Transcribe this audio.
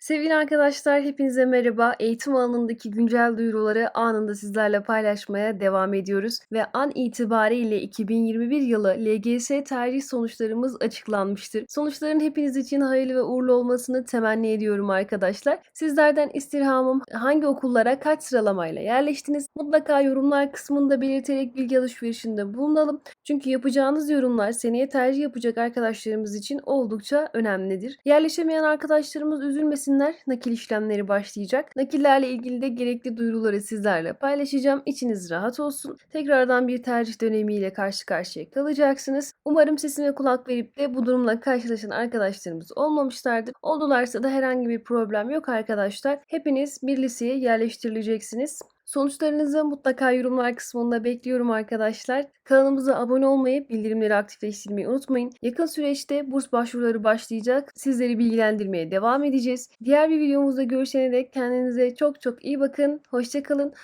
Sevgili arkadaşlar, hepinize merhaba. Eğitim alanındaki güncel duyuruları anında sizlerle paylaşmaya devam ediyoruz ve an itibariyle 2021 yılı LGS tercih sonuçlarımız açıklanmıştır. Sonuçların hepiniz için hayırlı ve uğurlu olmasını temenni ediyorum arkadaşlar. Sizlerden istirhamım hangi okullara kaç sıralamayla yerleştiniz? Mutlaka yorumlar kısmında belirterek bilgi alışverişinde bulunalım. Çünkü yapacağınız yorumlar seneye tercih yapacak arkadaşlarımız için oldukça önemlidir. Yerleşemeyen arkadaşlarımız üzülmesinler. Nakil işlemleri başlayacak. Nakillerle ilgili de gerekli duyuruları sizlerle paylaşacağım. İçiniz rahat olsun. Tekrardan bir tercih dönemiyle karşı karşıya kalacaksınız. Umarım sesime kulak verip de bu durumla karşılaşan arkadaşlarımız olmamışlardır. Oldularsa da herhangi bir problem yok arkadaşlar. Hepiniz bir liseye yerleştirileceksiniz. Sonuçlarınızı mutlaka yorumlar kısmında bekliyorum arkadaşlar. Kanalımıza abone olmayı, bildirimleri aktifleştirmeyi unutmayın. Yakın süreçte burs başvuruları başlayacak. Sizleri bilgilendirmeye devam edeceğiz. Diğer bir videomuzda görüşene dek kendinize çok çok iyi bakın. Hoşçakalın.